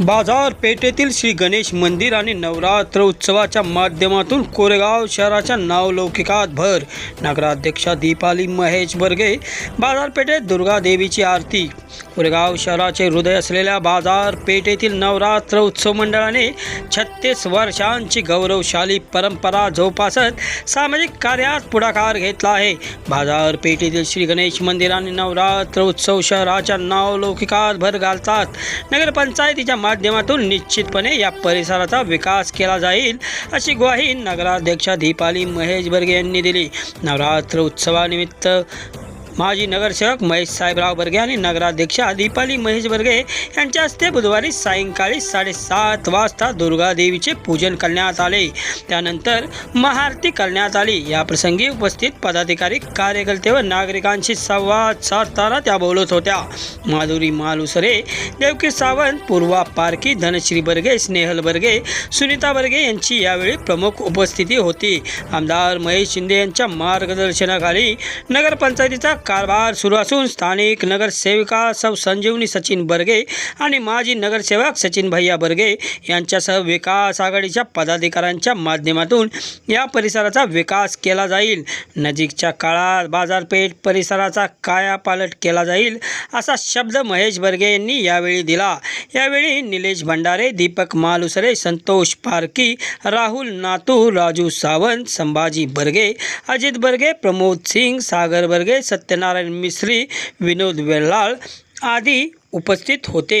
बाजारपेठेतील श्री गणेश मंदिर आणि नवरात्र उत्सवाच्या माध्यमातून कोरेगाव शहराच्या नावलौकिकात भर. नगराध्यक्षा दीपाली महेश बर्गे बाजारपेठेत दुर्गा देवीची आरती. कोरेगाव शहराचे हृदय असलेल्या बाजारपेठेतील नवरात्र उत्सव मंडळाने छत्तीस वर्षांची गौरवशाली परंपरा जोपासत सामाजिक कार्यात पुढाकार घेतला आहे. बाजारपेठेतील श्री गणेश मंदिर आणि नवरात्र उत्सव शहराच्या नावलौकिकात भर घालतात. नगरपंचायतीच्या माध्यमातून निश्चितपणे या परिसराचा विकास केला जाईल अशी ग्वाही नगराध्यक्षा दीपाली महेश बर्गे यांनी दिली. नवरात्र उत्सवानिमित्त माजी नगरसेवक महेश साहेबराव बर्गे आणि नगराध्यक्षा दीपाली महेश बर्गे यांच्या हस्ते बुधवारी सायंकाळी साडेसात वाजता दुर्गा देवीचे पूजन करण्यात आले. त्यानंतर महाआरती करण्यात आली. याप्रसंगी उपस्थित पदाधिकारी कार्यकर्ते व नागरिकांशी संवाद साधताना त्या बोलत होत्या. माधुरी मालुसरे देवकी सावंत पूर्वा पारकी धनश्री बर्गे स्नेहल बर्गे सुनीता बर्गे यांची यावेळी प्रमुख उपस्थिती होती. आमदार महेश शिंदे यांच्या मार्गदर्शनाखाली नगरपंचायतीचा कारभार सुरू असून स्थानिक नगरसेविका सौ संजीवनी सचिन बर्गे आणि माजी नगरसेवक सचिन भैया बर्गे यांच्यासह विकास आघाडीच्या पदाधिकाऱ्यांच्या माध्यमातून या परिसराचा विकास केला जाईल. नजीकच्या काळात बाजारपेठ परिसराचा कायापालट केला जाईल असा शब्द महेश बर्गे यांनी यावेळी दिला. यावेळी निलेश भंडारे दीपक मालुसरे संतोष पारकी राहुल नातू राजू सावंत संभाजी बर्गे अजित बर्गे प्रमोद सिंग सागर बर्गे सत्य सत्यनारायण मिश्री विनोद वेल्लाळ आदी उपस्थित होते.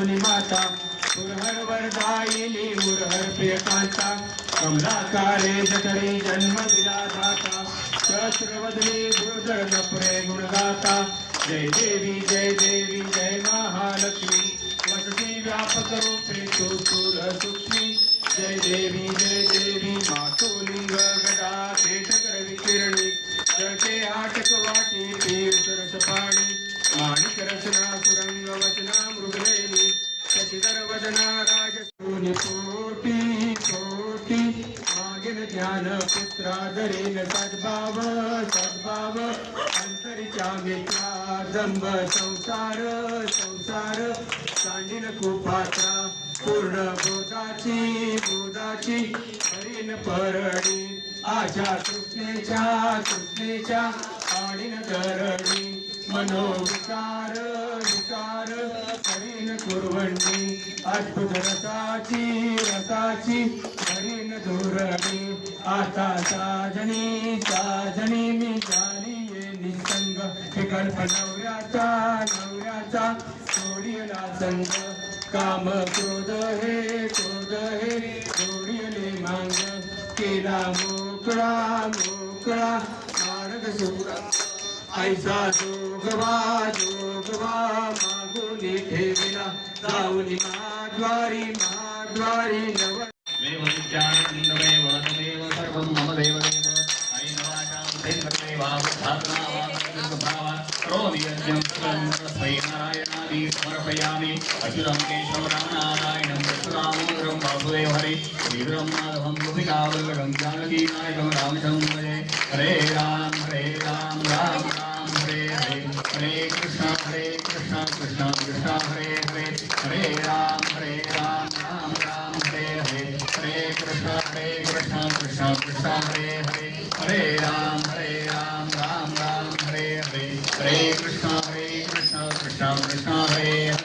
सुरवर माता पुरहर वरदायिनी मुरहर प्रियकांता कमलाकारे जठरी जन्म दिला दाता सहस्रवदनी भूधर नपरे गुणगाता जय देवी जय देवी जय महालक्ष्मी वसती व्यापक रूपे तू सूर सूक्ष्मी जय देवी जय देवी मातोली रचना सुरंग वचना मृगलेनी शशिधर वदना राजसूनि कोटी कोटी मागिन ज्ञान पुत्रादरेन सद्भाव सद्भाव अंतरिच्या मित्रा संसार संसार सांडिन कुपात्रा पूर्ण बोधाची बोधाची हरीन परडी आशा कृष्णेच्या कृष्णेच्या आणीन करडी मनोविकार विकार करीन कुरवंडी अद्भुत रसाची रसाची करीन धोरणी आता साजनी साजनी मी झाली निसंग. विकल्प नवऱ्याचा नवऱ्याचा सोडियला संग. काम क्रोध हे क्रोध हे सोडियले मांग. केला मोकळा मोकळा मार्ग सुरा ऐसा जोगवा जोगवा मागुनी ठेविला जाऊनी माद्वारी माद्वारी नव स्वामी अच्युतं केशवरामनारायणं कृष्णरामोदरं वासुदेव हरे श्रीधरं माधवं गोपिकावल्लभं जानकीनायकं रामचन्द्रये हरे राम हरे राम राम राम हरे हरे हरे कृष्ण हरे कृष्ण कृष्ण कृष्ण हरे हरे हरे राम हरे राम राम राम हरे हरे हरे कृष्ण हरे कृष्ण कृष्ण कृष्ण हरे हरे हरे राम हरे राम राम राम हरे हरे हरे कृष्ण हरे कृष्ण कृष्ण कृष्ण हरे।